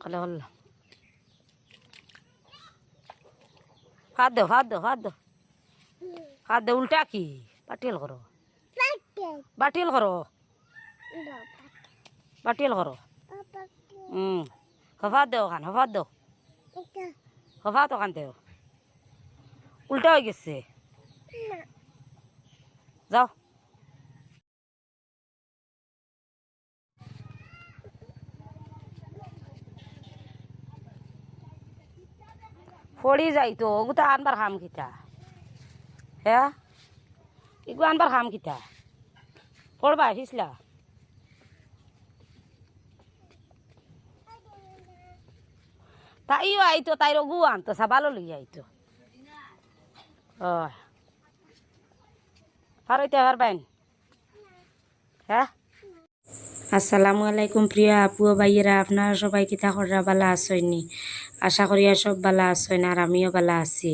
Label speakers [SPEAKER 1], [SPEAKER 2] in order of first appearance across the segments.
[SPEAKER 1] খালে হল হাত দো হাত দো হাত দো। হাত দে, উল্টা কি? বাটিল করো। বাটিল করো। বাটিল করো। হুম হফাত দেও খান হফাত দেও হফাত ওখান দেও। উল্টা হয়ে গেছে। যাও। ফড়ি যাইতো ওগুতা আনবার খাম কিতা? হ্যাঁ এগু আনবার খাম কিতা? পড়বা হিসলা তাইও আইতো তাইর গু আনতো সাবালো লই আইতো। ও পারইতে পারবেন হ্যাঁ আসসালামু আলাইকুম প্রিয় আপু ভাইয়েরা, আপনারা সবাই কিতা করা বালা আসইনি আশা করি সব বালা আসইন আর আমিও বালা আছি।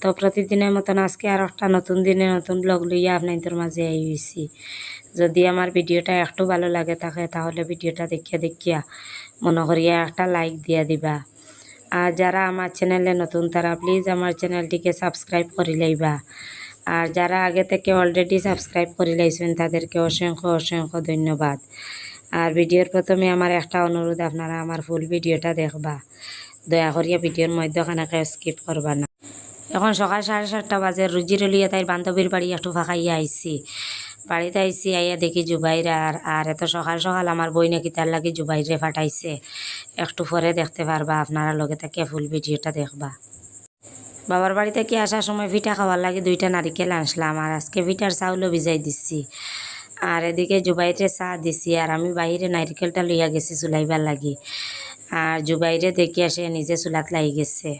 [SPEAKER 1] তো প্রতিদিনের মতন আজকে আর একটা নতুন দিনে নতুন ব্লগ লইয়া আপনাদের মাঝে আই হয়েছি যদি আমার ভিডিওটা একটু ভালো লাগে থাকে, তাহলে ভিডিওটা দেখিয়া দেখিয়া মনে করিয়া একটা লাইক দিয়া দিবা। আর যারা আমার চ্যানেলে নতুন, তারা প্লিজ আমার চ্যানেলটিকে সাবস্ক্রাইব করে লইবা। আর যারা আগে থেকে অলরেডি সাবস্ক্রাইব করে লাইছেন, তাদেরকে অসংখ্য অসংখ্য ধন্যবাদ। আর ভিডিওর প্রথমে আমার একটা অনুরোধ, আপনারা আমার ফুল ভিডিওটা দেখবা। দয়া করিয়া ভিডিওর মধ্যখানাকে স্কিপ করবা না। এখন সকাল সাড়ে সাতটা বাজে রুজি রলিয়া তাই বান্ধবীর বাড়ি একটু ফাঁকাইয়া আইছি বাড়িতে আইসি আইয়া দেখি জুবাইরা আর আর এত সকাল সকাল আমার বই নাকি তার লাগি জুবাইরে ফাটাইছে। একটু পরে দেখতে পারবা আপনারা লগে থেকে ফুল ভিডিওটা দেখবা। বাবার বাড়ি কি আসার সময় পিঠা খাওয়ার লাগে দুইটা নারিকেল আনছিলাম আর আজকে পিঠার চাউলও ভিজাই দিচ্ছি আর এদিকে জুবাইরে চা দিছি, আর আমি বাইরে নারিকেলটা লইয়া গেছি চুলাইবার লাগি। আর জুবাইরে দেখিয়া সে নিজে চুলাত লাগি গেছে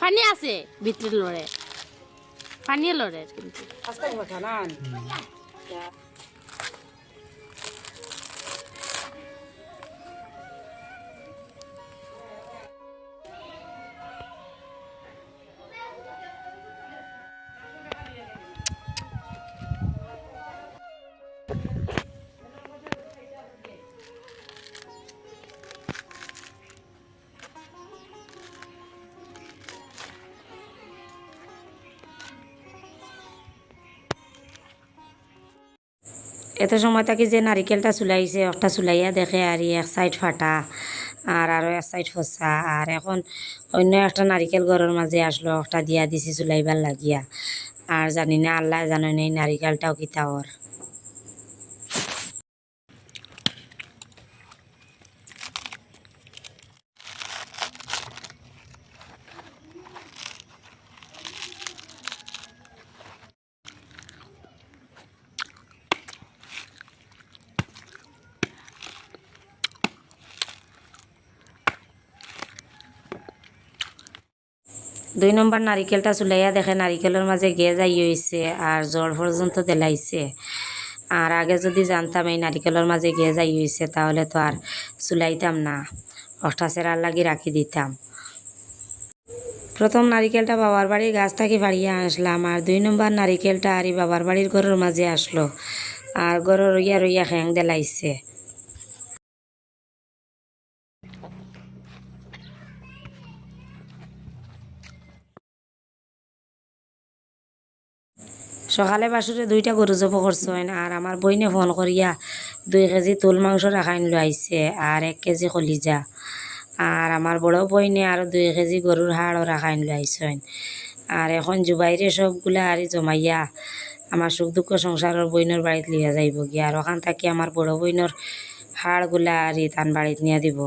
[SPEAKER 2] পানি আছে ভিতরে লড়ে পানি লড়ে কিন্তু।
[SPEAKER 1] এত সময় থাকি যে নারিকেলটা চুলাইছে একটা চুলাইয়া দেখে আর এক সাইড ফাটা, আর আরও এক সাইড ফসা আর এখন অন্য একটা নারিকেল ঘরের মাঝে আসলো একটা দিয়া দিছি চুলাইবার লাগিয়া। আর জানি না আল্লাহ জানো নেই নারিকেলটাও কিতা ওর। দুই নম্বর নারিকেলটা চুলাইয়া দেখে নারিকেলের মাঝে গেজ আই হয়েছে আর জল পর্যন্ত দেলাইছে। আর আগে যদি জানতাম এই নারিকেলের মাঝে গেজ আই হয়েছে তাহলে তো আর চুলাইতাম না। অষ্টা সেরার লাগি রাখি দিতাম। প্রথম নারিকেলটা বাবার বাড়ির গাছ থেকে বাড়িয়ে আসলাম আর দুই নম্বর নারিকেলটা আর বাবার বাড়ির ঘরের মাঝে আসলো। আর ঘরের রইয়া রইয়া খ্যাং দেলাইছে। সকালে বাসুরে দুইটা গরু জব করছেন আর আমার বইনে ফোন করিয়া দুই কেজি তুল মাংস রাখাইন লো আইছে, আর এক কেজি কলিজা। আর আমার বড় বইনে আর দুই কেজি গরুর হাড়ও রাখাইন লো আইছেন আর এখন জুবাইরে সবগুলা আর জমাইয়া আমার সুখ দুঃখ সংসারের বইনের বাড়িত লিয়া যাইব গিয়া, আর ওখান থাকি আমার বড় বইনের হাড়গুলা আর তান বাড়িত নিয়া দিব।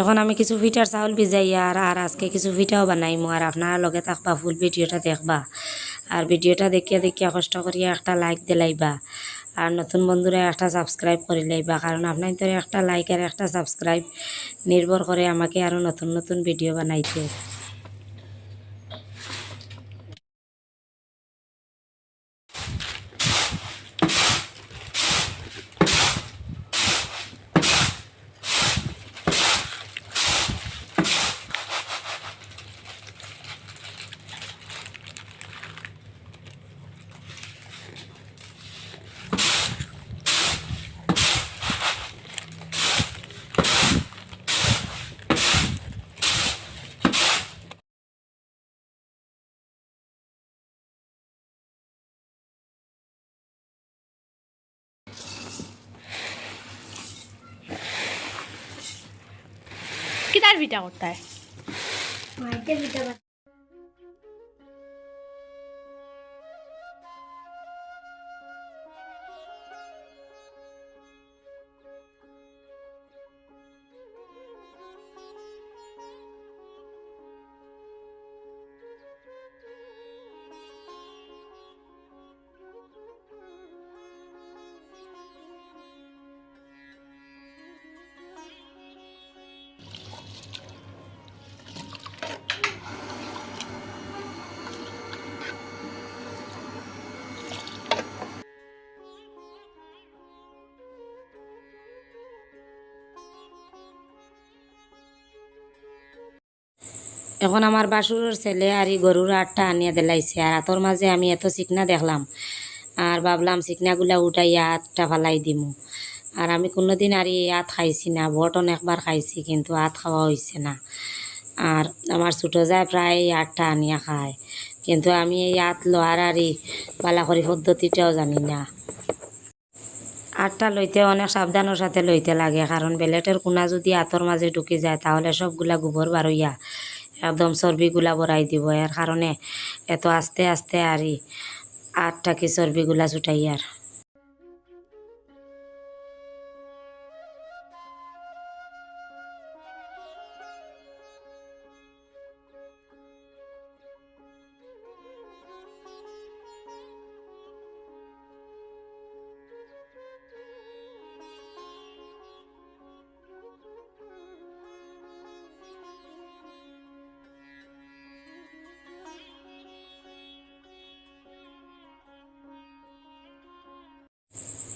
[SPEAKER 1] এখন আমি কিছু ফিটার চাউল ভিজাই আর আর আজকে কিছু ফিটাও বানাইমু আর আপনারা লগে থাকবা, ফুল ভিডিওটা দেখবা। আর ভিডিওটা দেখিয়া দেখিয়া কষ্ট করিয়া একটা লাইক দিলাইবা আর নতুন বন্ধুরা একটা সাবস্ক্রাইব করে লাইবা, কারণ আপনার তো একটা লাইক আর একটা সাবস্ক্রাইব নির্ভর করে আমাকে আরও নতুন নতুন ভিডিও বানাইতে।
[SPEAKER 2] কিতার ভিটা করতে হয়
[SPEAKER 1] এখন আমার বাসুরের ছেলে আর এই গরুর আটটা আনিয়া দিলাইছে, আর হাতর মাঝে আমি এত চিকনা দেখলাম। আর ভাবলাম চিকনাগুলা উঠাইয়া আটটা ফালাই দিমু। আর আমি কোনোদিন আর এই আত খাইছি না, বটন একবার খাইছি কিন্তু আত খাওয়া হয়েছে না। আর আমার ছোটো যায় প্রায় আটটা আনিয়া খায়, কিন্তু আমি এই আত লোহার আর এই বালাখরি পদ্ধতিটাও জানি না। আটটা লইতে অনেক সাবধানের সাথে লইতে লাগে, কারণ বেলেটের কোনা যদি আতর মাঝে ঢুকে যায় তাহলে সবগুলা গোবর বারইয়া একদম চর্বিগুলা বড়াই দিব এর কারণে এত আস্তে আস্তে আরই আটটাকে চর্বিগুলা ছুটাই আর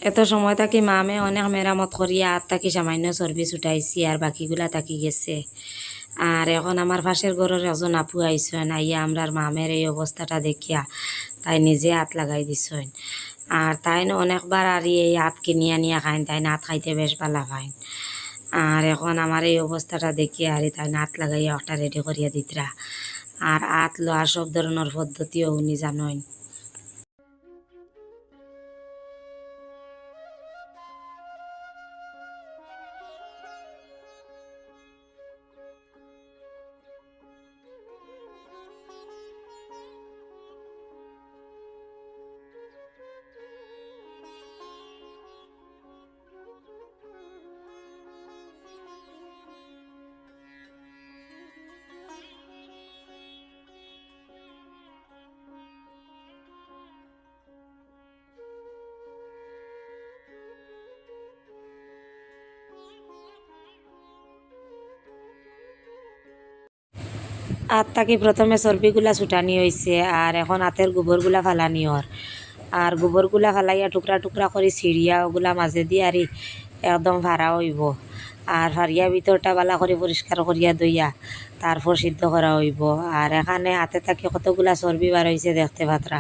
[SPEAKER 1] এত সময় থাকি মামে অনেক মেরামত করিয়া আর থাকি সামান্য সার্ভিস উঠাইছি আর বাকিগুলা থাকি গেছে। আর এখন আমার পাশের ঘরের একজন আপু আইসেন আইয়া আমরার মামের এই অবস্থাটা দেখিয়া তাই নিজে হাত লাগাই দিছেন আর তাই অনেকবার আর এই হাত কিনিয়া নিয়া খাইন, তাই হাত খাইতে বেশ ভালো পাইন। আর এখন আমার এই অবস্থাটা দেখিয়া আর তাই হাত লাগাইয়া একটা রেডি করিয়া দিতরা। আর হাত লোয়ার সব ধরনের পদ্ধতিও উনি জানেন আর তাকে প্রথমে চর্বিগুলা ছুটানি হয়েছে আর এখন হাতের গোবরগুলা ফালানি হর আর গোবরগুলা ফালাইয়া টুকরা টুকরা করে ছিড়িয়া ওগুলা মাঝে দিয়ে আরি একদম ভাড়া হইব। আর হারিয়া ভিতরটা বালা করে পরিষ্কার করিয়া দইয়া তারপর সিদ্ধ করা হইব। আর এখানে হাতে থাকি কতগুলা চর্বি বার হয়েছে দেখতে পাত্রা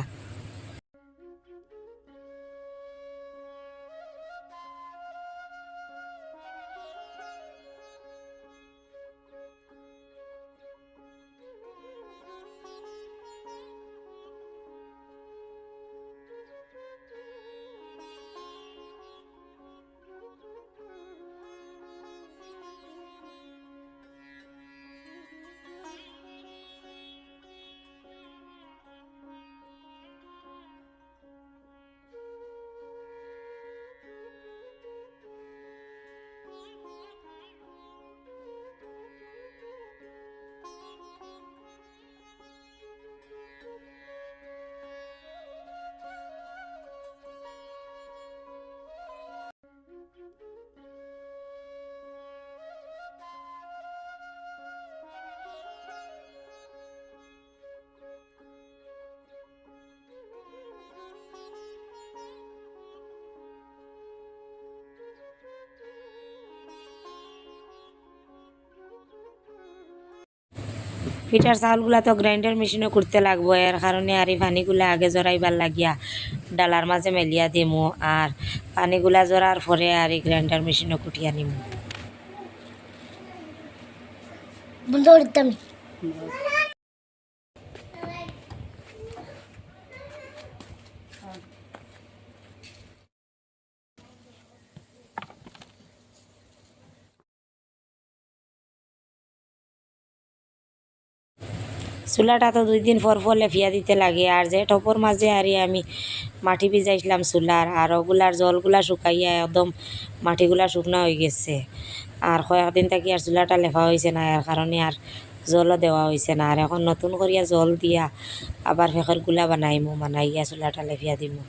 [SPEAKER 1] পিঠার চাউলগুলা তো গ্রাইন্ডার মেশিনে করতে লাগবো। এর কারণে আর এই পানিগুলা আগে জড়াইবার লাগিয়া ডালার মাঝে মেলিয়া দিমু আর পানিগুলা জড়ার পরে আর এই গ্রাইন্ডার মেশিনে কুটিয়া নিমু।
[SPEAKER 3] বন্ধ
[SPEAKER 1] চুলাটা তো দুই দিন পর পর লেফিয়া দিতে লাগে। আর যে টপর মাঝে আরে আমি মাটি ভিজাইছিলাম চুলার, আর ওগুলার জলগুলা শুকাইয়া একদম মাটিগুলা শুকনা হয়ে গেছে। আর কয়েকদিন থাকি আর চুলাটা লেফা হয়েছে না, এর কারণে আর জলও দেওয়া হয়েছে না। আর এখন নতুন করিয়া জল দিয়া আবার ফেঁকেরগুলা বানাইমু, বানাইয়া চুলাটা লেফিয়া দিমু।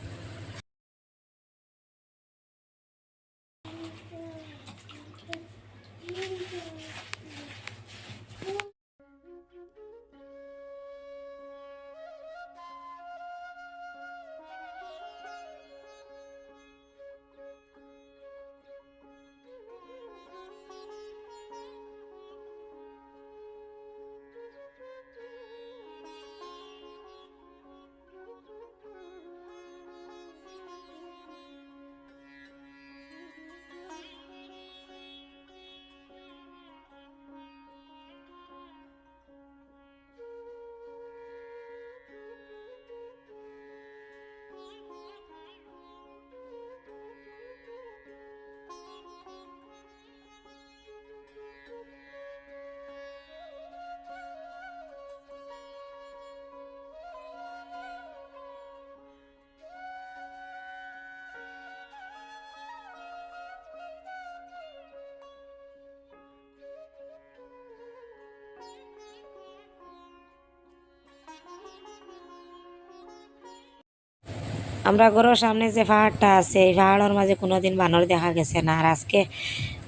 [SPEAKER 1] আমরা ঘরের সামনে যে পাহাড়টা আছে, এই পাহাড়ের মাঝে কোনোদিন বানর দেখা গেছে না। আর আজকে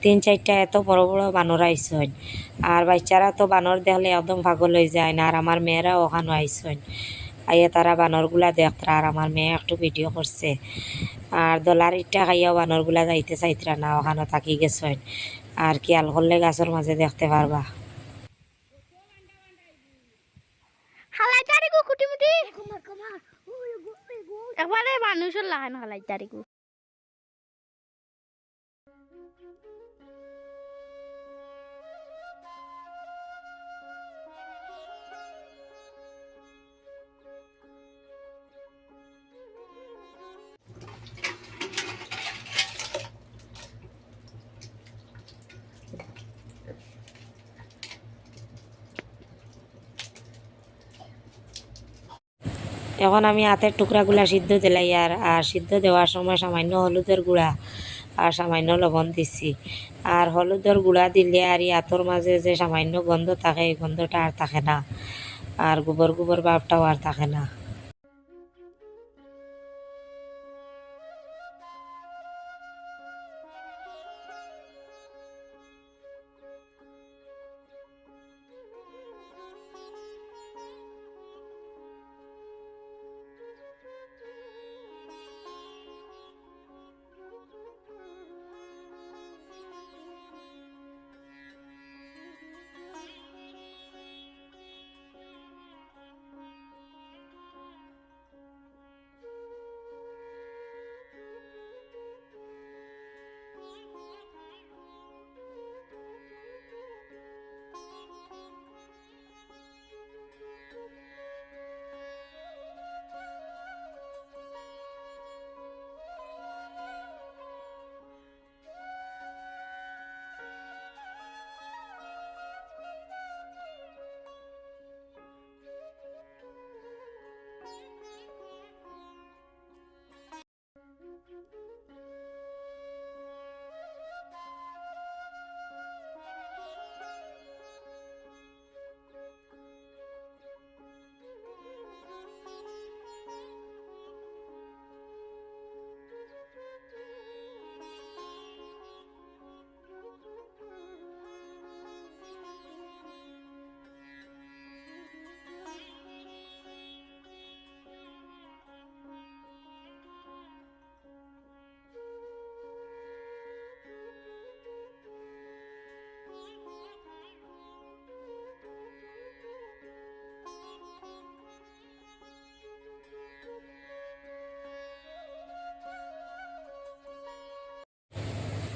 [SPEAKER 1] তিন চারটা এত বড় বড় বানর আইসন আর বাচ্চারা তো বানর দেখলে একদম পাগল হয়ে যায় না। আর আমার মেয়েরাও ওখানে আইসন আইয়া তারা বানরগুলা দেখতরা আর আমার মেয়ে একটু ভিডিও করছে। আর দলার ইটা খাইয়াও বানরগুলা যাইতে চাইতরা না, ওখানে থাকি গেছেন আর খেয়াল করলে গাছের মাঝে দেখতে পারবা।
[SPEAKER 2] একবারে মানুষের লাগান হলাই তারিখু
[SPEAKER 1] এখন আমি হাতের টুকরাগুলা সিদ্ধ দিলাই আর আর সিদ্ধ দেওয়ার সময় সামান্য হলুদের গুঁড়া আর সামান্য লবণ দিছি। আর হলুদের গুঁড়া দিলে আর হাতর মাঝে যে সামান্য গন্ধ থাকে, এই গন্ধটা আর থাকে না। আর গোবর গোবর ভাবটাও আর থাকে না।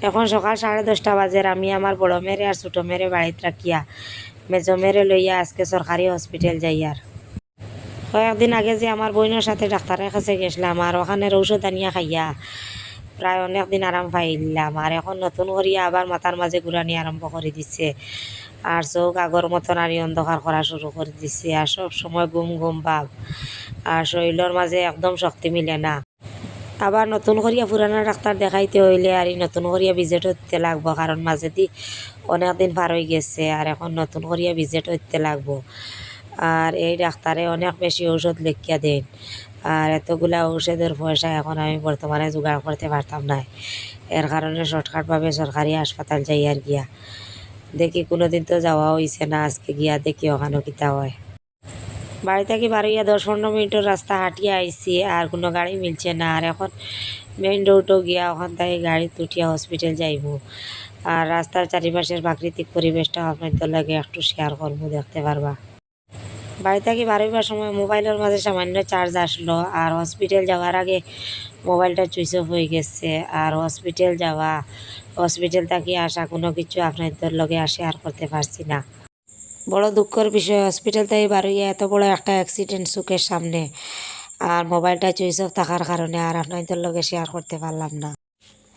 [SPEAKER 1] এখন সকাল সাড়ে দশটা বাজে আমি আমার বড় মেরে আর ছোটো মেরে বাড়িতে রাখিয়া মেজো মেরে লইয়া আজকে সরকারি হসপিটাল যাই আর কয়েকদিন আগে যে আমার বোনের সাথে ডাক্তারের কাছে গেছিলাম আর ওখানের ঔষধ আনিয়া খাইয়া। প্রায় অনেক দিন আরাম পাইলাম আর এখন নতুন করিয়া আবার মাথার মাঝে ঘুরানি আরম্ভ করে দিচ্ছে আর চোখ আগর মতন আর অন্ধকার করা শুরু করে দিচ্ছে আর সব সময় গুম গুম ভাব আর শরীরের মাঝে একদম শক্তি মিলে না। আবার নতুন করিয়া পুরানা ডাক্তার দেখাইতে হইলে আর নতুন করিয়া ভিজিট হইতে লাগবো, কারণ মাঝেদি অনেক দিন পার হয়ে গেছে আর এখন নতুন করিয়া ভিজিট হইতে লাগবো। আর এই ডাক্তারে অনেক বেশি ঔষধ লিখিয়া দেন। আর এতগুলা ঔষধের পয়সা এখন আমি বর্তমানে জোগাড় করতে পারতাম না। এর কারণে শর্টকাটভাবে সরকারি হাসপাতাল যাই আর গিয়া। দেখি কোনোদিন তো যাওয়া হয়েছে না, আজকে গিয়া দেখি ওখানে কিতা হয়। বাড়ি থেকে বারোইয়া দশ পনেরো মিনিটের রাস্তা হাঁটিয়ে আইছি, আর কোনো গাড়ি মিলছে না। আর এখন মেইন রোডও গিয়া ওখান থেকে গাড়ি তুটিয়া হসপিটাল যাইব। আর রাস্তার চারিপাশের প্রাকৃতিক পরিবেশটা আপনাদের লাগে একটু শেয়ার করব, দেখতে পারবা। বাড়ি থেকে বারোইবার সময় মোবাইলের মাঝে সামান্য চার্জ আসলো, আর হসপিটাল যাওয়ার আগে মোবাইলটা চুইচ অফ হয়ে গেছে। আর হসপিটাল যাওয়া হসপিটাল থেকে আসা কোনো কিছু আপনাদের লগে আর শেয়ার করতে পারছি না। বড় দুঃখের বিষয় হসপিটাল থেকে বারোইয়া এত বড় একটা অ্যাক্সিডেন্ট চোখের সামনে। আর মোবাইলটা চুইচ অফ থাকার কারণে আর আপনাদের লগে শেয়ার করতে পারলাম না।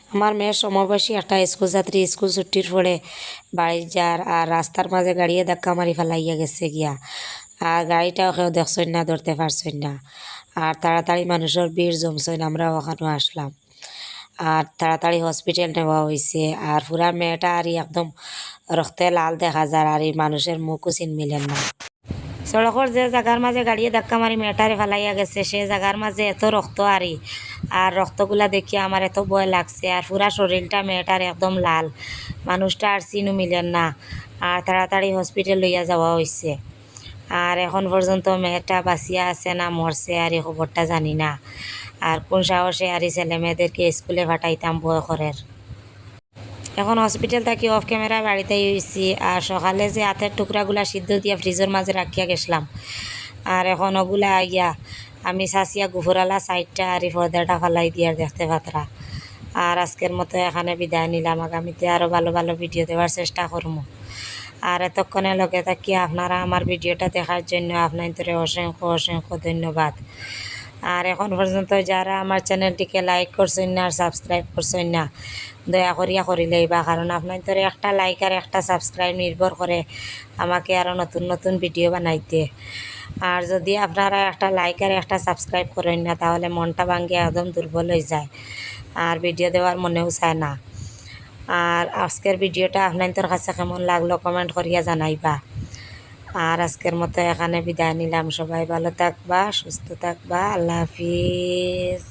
[SPEAKER 1] আমার মেয়ের সমবয়সী একটা স্কুল ছাত্রী স্কুল ছুটির পরে বাড়ি যার আর রাস্তার মাঝে গাড়িয়ে ধাক্কা মারি ফেলাইয়া গেছে গিয়া। আর গাড়িটাও কেউ দেখছই না, ধরতে পারছই না। আর তাড়াতাড়ি মানুষের ভিড় জমছই আমরা ওখানেও আসলাম। আর তাড়াতাড়ি হসপিটাল নেওয়া হয়েছে আর পুরা মেয়েটা আর একদম রক্তে লাল দেখা যায় আর এই মানুষের মুখও চিন মিলেন না। সড়কের যে জায়গার মাঝে গাড়িয়ে ধাক্কা মারি মেটারে ফেলাইয়া গেছে সে জায়গার মাঝে এত রক্ত আরি আর রক্তগুলা দেখি আমার এত ভয় লাগছে আর পুরা শরীরটা মেয়েটার একদম লাল। মানুষটা আর চিনও মিলেন না আর তাড়াতাড়ি হসপিটাল লইয়া যাওয়া হয়েছে আর এখন পর্যন্ত মেয়েটা বাঁচিয়া আছে না মরছে আর এই খবরটা জানি না। আর কোন সাহসে আর ছেলে মেয়েদেরকে স্কুলে পাঠাইতাম বয়সরের এখন হসপিটাল থাকি অফ ক্যামেরা বাড়িতে হয়েছি আর সকালে যে হাতের টুকরাগুলা সিদ্ধ দিয়া ফ্রিজের মাঝে রাখিয়া গেছিলাম। আর এখন ওগুলা আইয়া আমি সাসিয়া গুফুরালা সাইডটা আর পর্দাটা ফালাই দিয়ার দেখতে পাতরা। আর আজকের মতো এখানে বিদায় নিলাম। আগামীতে আরও ভালো ভালো ভিডিও দেওয়ার চেষ্টা করব আর এতক্ষণে লগে থাকি, আপনারা আমার ভিডিওটা দেখার জন্য আপনার আপনাদের অসংখ্য অসংখ্য ধন্যবাদ। আর এখন পর্যন্ত যারা আমার চ্যানেলটিকে লাইক করছেন না আর সাবস্ক্রাইব করছেন না দয়া করিয়া করিলেই বা, কারণ আপনাদের একটা লাইক আর একটা সাবস্ক্রাইব নির্ভর করে আমাকে আরও নতুন নতুন ভিডিও বানাইতে। আর যদি আপনারা একটা লাইক আর একটা সাবস্ক্রাইব করেন না, তাহলে মনটা ভাঙ্গে একদম দুর্বল হয়ে যায়, আর ভিডিও দেওয়ার মনেও চায় না। আর আজকের ভিডিওটা আপনাদের কাছে কেমন লাগল কমেন্ট করিয়া জানাইবা। আর আজকের মতো এখানে বিদায় নিলাম। সবাই ভালো থাকবা, সুস্থ থাকবা। আল্লাহ হাফিজ।